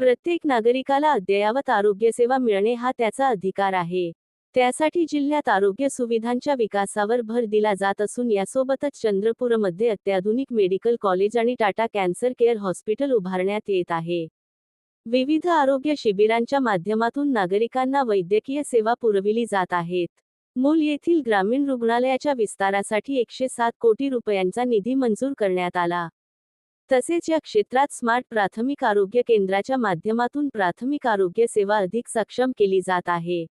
प्रत्येक नागरिकाला अद्ययावत आरोग्यसेवा मिळणे हा त्याचा अधिकार आहे. त्यासाठी जिल्ह्यात आरोग्य सुविधांच्या विकासावर भर दिला जात असून यासोबतच चंद्रपूरमध्ये अत्याधुनिक मेडिकल कॉलेज आणि टाटा कॅन्सर केअर हॉस्पिटल उभारण्यात येत आहे. विविध आरोग्य शिबिरांच्या माध्यमातून नागरिकांना वैद्यकीय सेवा पुरविली जात आहेत. मूल येथील ग्रामीण रुग्णालयाच्या विस्तारासाठी एकशे सात कोटी रुपयांचा निधी मंजूर करण्यात आला. तसेच या क्षेत्रात स्मार्ट प्राथमिक आरोग्य केंद्राच्या माध्यमातून प्राथमिक आरोग्य सेवा अधिक सक्षम केली जात आहे.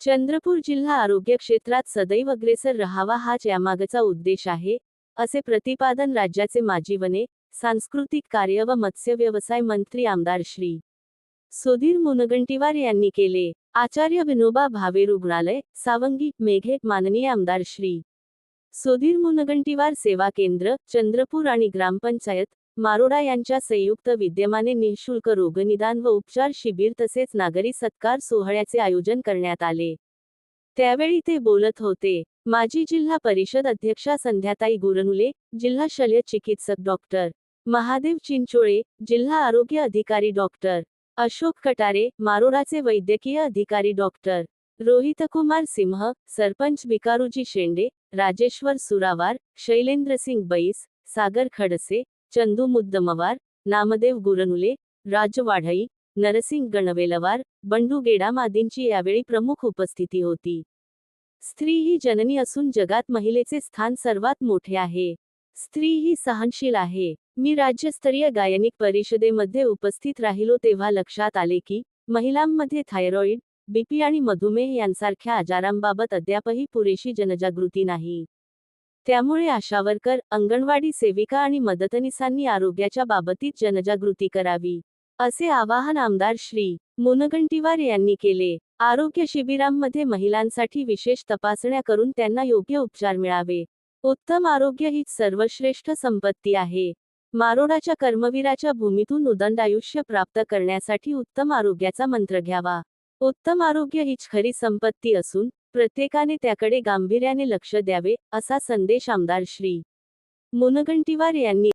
चंद्रपूर जिल्हा आरोग्य क्षेत्रात सदैव अग्रेसर राहावा हाच यामागचा उद्देश आहे असे प्रतिपादन राज्याचे माजी वने सांस्कृतिक कार्य व मत्स्य व्यवसाय मंत्री आमदार श्री. सुधीर मुनगंटीवार यांनी केले. आचार्य विनोबा भावे रुग्णालय सावंगी मेघे माननीय आमदार श्री. सुधीर मुनगंटीवार सेवा केंद्र चंद्रपूर आणि ग्रामपंचायत मारोडा यांच्या संयुक्त विद्यमाने निशुल्क रोगनिदान व उपचार शिबिर तसेच नागरी सत्कार सोहळ्याचे आयोजन करण्यात आले. त्यावेळी ते बोलत होते. माजी जिल्हा परिषद अध्यक्षा संध्याताई गुरनुले जिल्हा शल्य चिकित्सक डॉक्टर महादेव चिंचोळे जिल्हा आरोग्य अधिकारी डॉक्टर अशोक कटारे मारोडाचे वैद्यकीय अधिकारी डॉक्टर रोहितकुमार सिंह सरपंच बिकारूजी शेंडे राजेश्वर सुरावार शैलेंद्रसिंग बैस सागर खडसे चंदू मुद्दमवार नामदेव गुरनुले राजवाढई नरसिंग गणवेलवार बंडू गेडाम आदींची यावेळी प्रमुख उपस्थिती होती. स्त्री ही जननी असून जगात महिलेचे स्थान सर्वात मोठे आहे. स्त्री ही सहनशील आहे. मी राज्यस्तरीय गायनिक परिषदेमध्ये उपस्थित राहिलो तेव्हा लक्षात आले की महिलांमध्ये थायरॉईड बीपी आणि मधुमेह यांसारख्या आजारांबाबत अद्यापही पुरेशी जनजागृती नाही. त्यामुळे आशावरकर अंगणवाडी सेविका आणि मदतनीसांनी आरोग्याच्या बाबतीत जनजागृती करावी असे आवाहन आमदार श्री. मुनगंटीवार यांनी केले. आरोग्य शिबिरांमध्ये महिलांसाठी विशेष तपासण्या करून त्यांना योग्य उपचार मिळावे. उत्तम आरोग्य हीच सर्वश्रेष्ठ संपत्ती आहे. मारोडाच्या कर्मवीराच्या भूमीतून उदंड आयुष्य प्राप्त करण्यासाठी उत्तम आरोग्याचा मंत्र घ्यावा. उत्तम आरोग्य हीच खरी संपत्ती असून प्रत्येकाने त्याकडे गांभीर्याने लक्ष द्यावे असा संदेश आमदार श्री. मुनगंटीवार यांनी